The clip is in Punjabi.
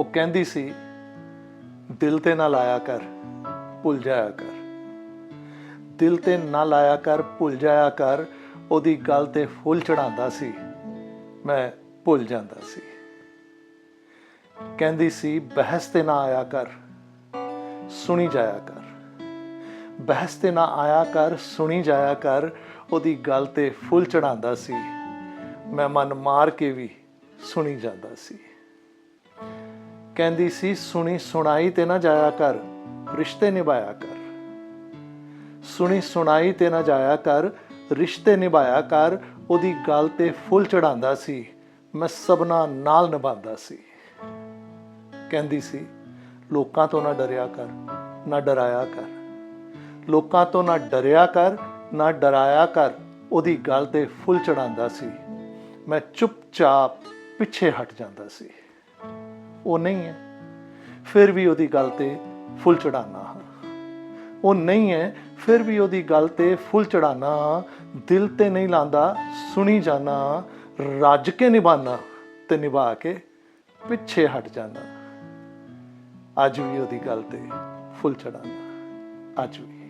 ਉਹ ਕਹਿੰਦੀ ਸੀ, ਦਿਲ ਤੇ ਨਾ ਲਾਇਆ ਕਰ, ਭੁੱਲ ਜਾਇਆ ਕਰ। ਦਿਲ ਤੇ ਨਾ ਲਾਇਆ ਕਰ, ਭੁੱਲ ਜਾਇਆ ਕਰ, ਉਹਦੀ ਗੱਲ ਤੇ ਫੁੱਲ ਚੜਾਉਂਦਾ ਸੀ, ਮੈਂ ਭੁੱਲ ਜਾਂਦਾ ਸੀ। ਕਹਿੰਦੀ ਸੀ, ਬਹਿਸ ਤੇ ਨਾ ਆਇਆ ਕਰ, ਸੁਣੀ ਜਾਇਆ ਕਰ। ਬਹਿਸ ਤੇ ਨਾ ਆਇਆ ਕਰ, ਸੁਣੀ ਜਾਇਆ ਕਰ, ਉਹਦੀ ਗੱਲ ਤੇ ਫੁੱਲ ਚੜਾਉਂਦਾ ਸੀ, ਮੈਂ ਮਨ ਮਾਰ ਕੇ ਵੀ ਸੁਣੀ ਜਾਂਦਾ ਸੀ। ਕਹਿੰਦੀ ਸੀ, ਸੁਣੀ ਸੁਣਾਈ ਤੇ ਨਾ ਜਾਇਆ ਕਰ, ਰਿਸ਼ਤੇ ਨਿਭਾਇਆ ਕਰ। ਸੁਣੀ ਸੁਣਾਈ ਤੇ ਨਾ ਜਾਇਆ ਕਰ, ਰਿਸ਼ਤੇ ਨਿਭਾਇਆ ਕਰ, ਉਹਦੀ ਗੱਲ ਤੇ ਫੁੱਲ ਚੜਾਉਂਦਾ ਸੀ, ਮੈਂ ਸਭਨਾ ਨਾਲ ਨਿਭਾਉਂਦਾ ਸੀ। ਕਹਿੰਦੀ ਸੀ, ਲੋਕਾਂ ਤੋਂ ਨਾ ਡਰਿਆ ਕਰ, ਨਾ ਡਰਾਇਆ ਕਰ। ਲੋਕਾਂ ਤੋਂ ਨਾ ਡਰਿਆ ਕਰ, ਨਾ ਡਰਾਇਆ ਕਰ, ਉਹਦੀ ਗੱਲ ਤੇ ਫੁੱਲ ਚੜਾਉਂਦਾ ਸੀ। ਮੈਂ ਚੁੱਪਚਾਪ ਪਿੱਛੇ ਹਟ ਜਾਂਦਾ ਸੀ। ਉਹ ਨਹੀਂ ਹੈ। ਫਿਰ ਵੀ ਉਹਦੀ ਗੱਲ ਤੇ ਫੁੱਲ ਚੜਾਨਾ ਉਹ ਨਹੀਂ ਹੈ, ਫਿਰ ਵੀ ਉਹਦੀ ਗੱਲ ਤੇ ਫੁੱਲ ਚੜਾਨਾ ਦਿਲ ਤੇ ਨਹੀਂ ਲਾਂਦਾ ਸੁਣੀ ਜਾਣਾ। ਰੱਜ ਕੇ ਨਿਭਾਣਾ ਤੇ ਨਿਭਾ ਕੇ ਪਿੱਛੇ ਹਟ ਜਾਣਾ। ਅੱਜ ਵੀ ਉਹਦੀ ਗੱਲ ਤੇ ਫੁੱਲ ਚੜਾਨਾ ਅੱਜ ਵੀ।